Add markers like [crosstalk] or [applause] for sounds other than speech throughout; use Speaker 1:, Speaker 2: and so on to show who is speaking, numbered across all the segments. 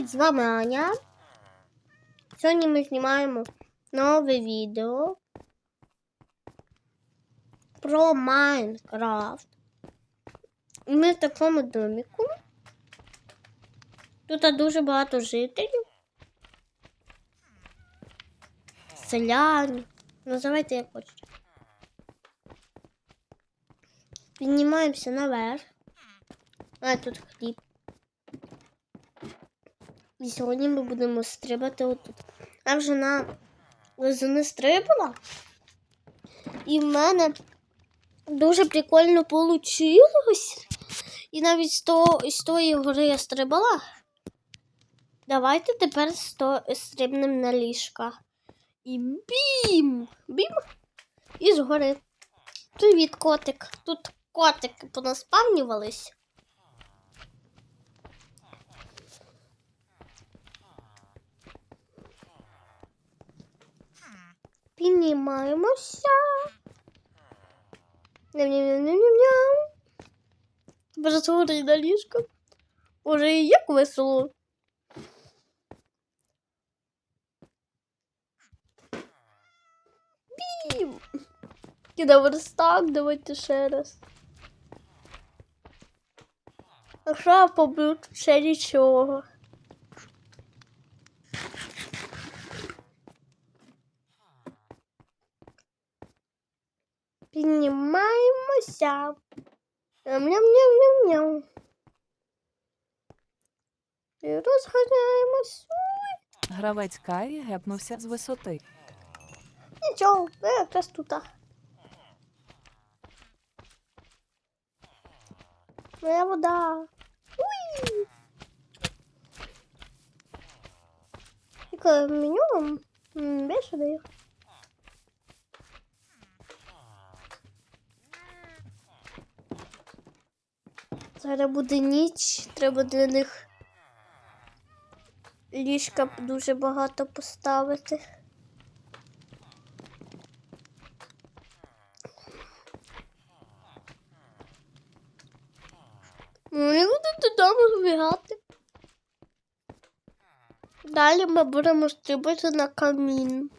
Speaker 1: Привіт, з вами Аня. Сьогодні ми знімаємо нове відео про Майнкрафт. Ми в такому доміку. Тут дуже багато жителів. Селян. Називайте як хочете. Піднімаємося наверх. А тут хліб. І сьогодні ми будемо стрибати отут. Я вже на лизуни стрибала. І в мене дуже прикольно вийшло. І навіть з, того, з тої гори я стрибала. Давайте тепер сто, стрибнемо на ліжка. І бім! Бім! І згори. Привіт, котик. Тут котики понаспавнювались. Піднімаємося. Ням-ням-ням-ням-ням. Боже, згори на ліжко. Боже, як весело. Бім! Кида верстак, давайте ще раз. А що я побив ще нічого. Піднімаємося. Ням-ням-ням-ням. І розганяємось.
Speaker 2: Гравець Кай гепнувся з висоти.
Speaker 1: Нічого, я якраз тут. Моя вода. Уй! Тільки меню більше даю. Зараз буде ніч, треба для них ліжка дуже багато поставити. Вони будуть додому збігати. Далі ми будемо стрибати на камін.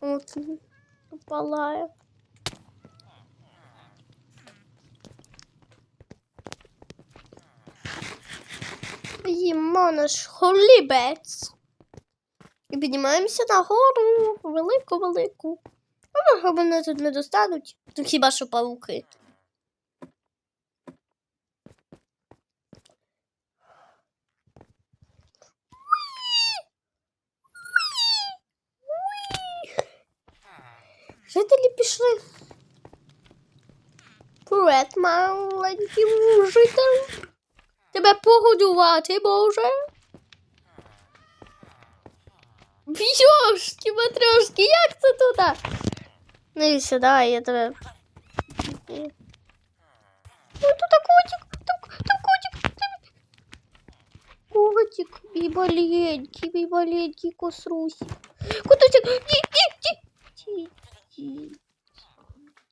Speaker 1: От палає. Їмо наш хлібець. І піднімаємося на гору велику-велику. А мене тут не достануть. Ну, хіба що пауки. Жителі пішли. Привет, маленький житель. Тебе погодувати, Боже. Бьошки, матрешки, як це тут? Ну і сюди, я тебе. Ой, тут котик, тут, тут котик. Котик, мій маленький, мій маленький косрусик. Коточек, ні, ні, ні. Ті, ті,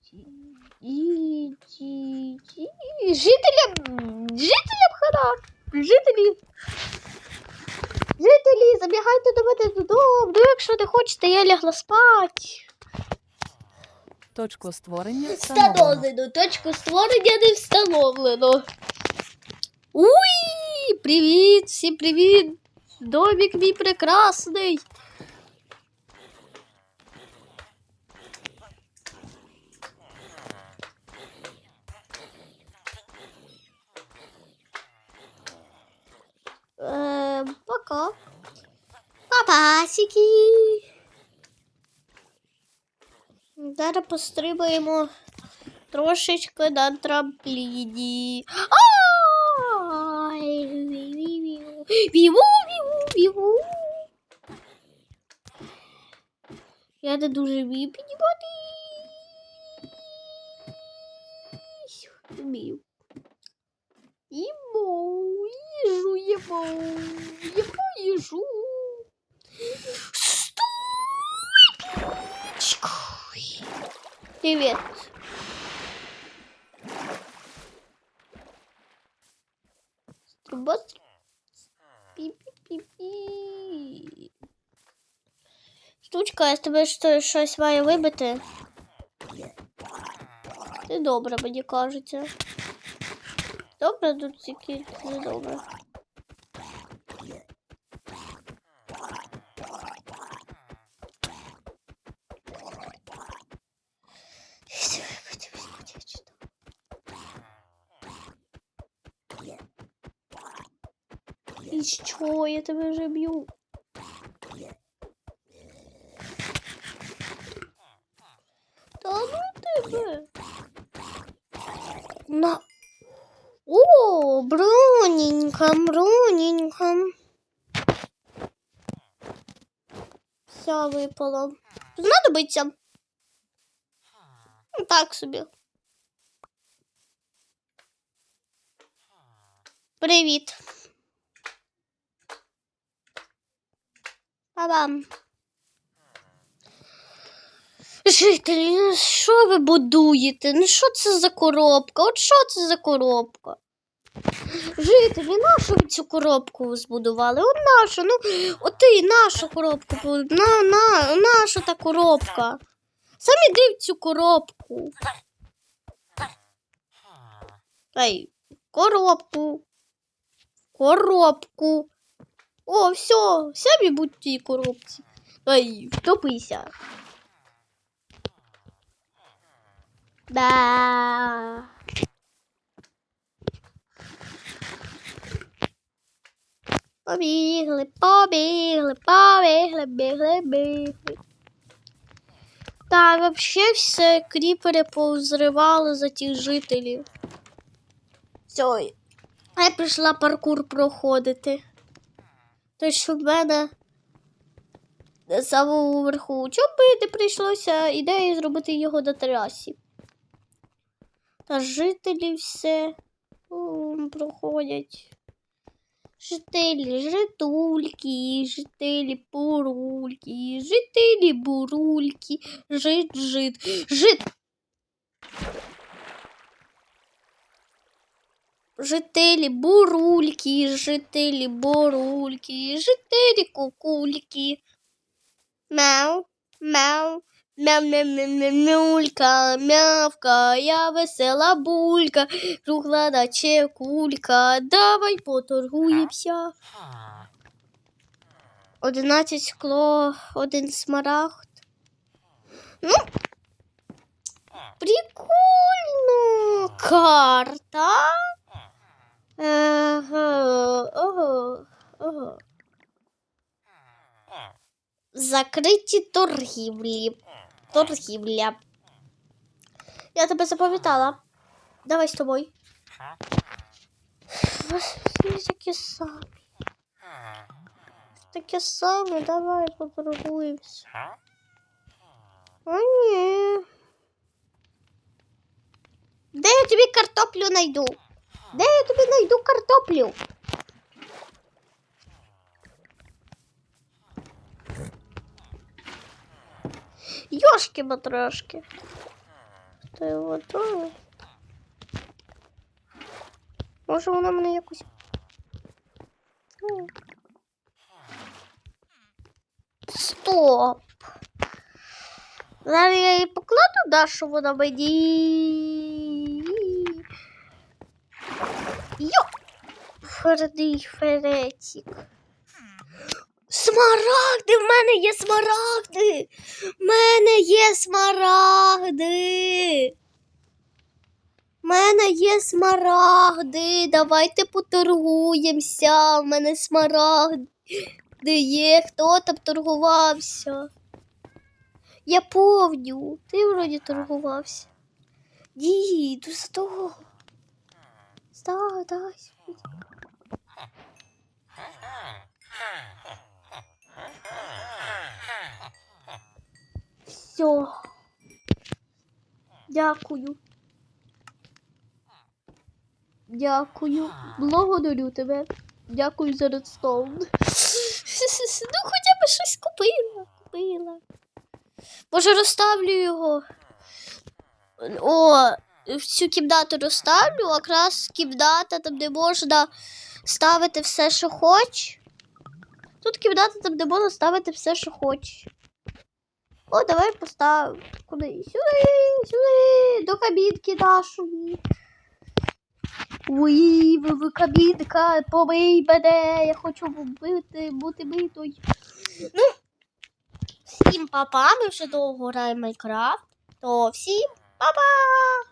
Speaker 1: ті, ті, ті, ті. Жителям, жителям хана, жителі. Жителі, забігайте до мене додому. Ну, якщо не хочете, я лягла спати.
Speaker 2: Точку створення встановлено.
Speaker 1: Встановлено. Точку створення не встановлено. Уй! Привіт! Всім привіт! Домик мій прекрасний. Пока. Папасики. Зараз пострибаємо трошечки на трампліні. Віву, віву, віву. Я не дуже вмію піднімати. Вмію. Привет. Стриба, Пі-пі-пі-пі. Штучка, я з тебе що, щось маю вибити. Ти добре, мені кажеться. Добре, тут тільки не добре. І що, я тебе вже б'ю? Та ну тебе. На. О, броненька, броненька. Вся випала. Знадобиться. Ну, Так собі. Привіт. Па-бам. Жителі, ну що ви будуєте? Ну що це за коробка? От що це за коробка? Жителі, нашу ви цю коробку збудували? От нашу, ну, от ти нашу коробку, на, на, наша та коробка. Самі йди в цю коробку. Ей, коробку. Коробку. О, все, самі будь в коробці. Ей, втопися. Да. Побігли, побігли, побігли, бігли, бігли. Та вообще все кріпери повзривали за тих жителів. Все, я пішла паркур проходити. То що в мене на самому верху. Не прийшлося ідею зробити його на терасі? Та жителі все проходять. Жителі, житульки, жителі бурульки, жителі бурульки, жит, жит, Жителі бурульки, жителі борульки, жителі кукульки. Мяу, мяу, мяу, мяу, мяу, мяу, мюлька, мявка, я весела булька, кругла наче кулька, давай поторгуємося. Одинадцять скло, один смарагд. Ну, прикольно. Карта. Ага, ага, ага. Закриті торгівлі. Торгівля. Я тебе запам'ятала. Давай з тобою. Всі такі самі. Таке саме, давай поторгуємося. О, ні. Де я тобі картоплю знайду? Де я тобі знайду картоплю? Йошки матрошки. Ти готова? Може вона мене якось. Ну. Стоп. Зараз я її покладу, да, що вона мені. Фердий феретик. Смарагди! В мене є смарагди! В мене є смарагди! В мене є смарагди. Давайте поторгуємося. В мене смарагди є. Хто там торгувався? Я повню. Ти вроді торгувався. Діду, за того. Стай, Все. Дякую. Дякую. Благодарю тебе. Дякую за редстоун. [laughs] Ну, хоча б щось купила. Купила. Може, розставлю його. О, в цю кімнату розставлю, якраз кімната, там де можна ставити все, що хоч. Тут кімната, там де можна ставити все, що хочеш. О, давай поставимо. Куди? Сюди, сюди, до кабінки нашої. Уї, ви, кабінка, помий мене, я хочу бути, бути митою. Ну, всім папа, ми вже довго граємо Майнкрафт. То всім па-па!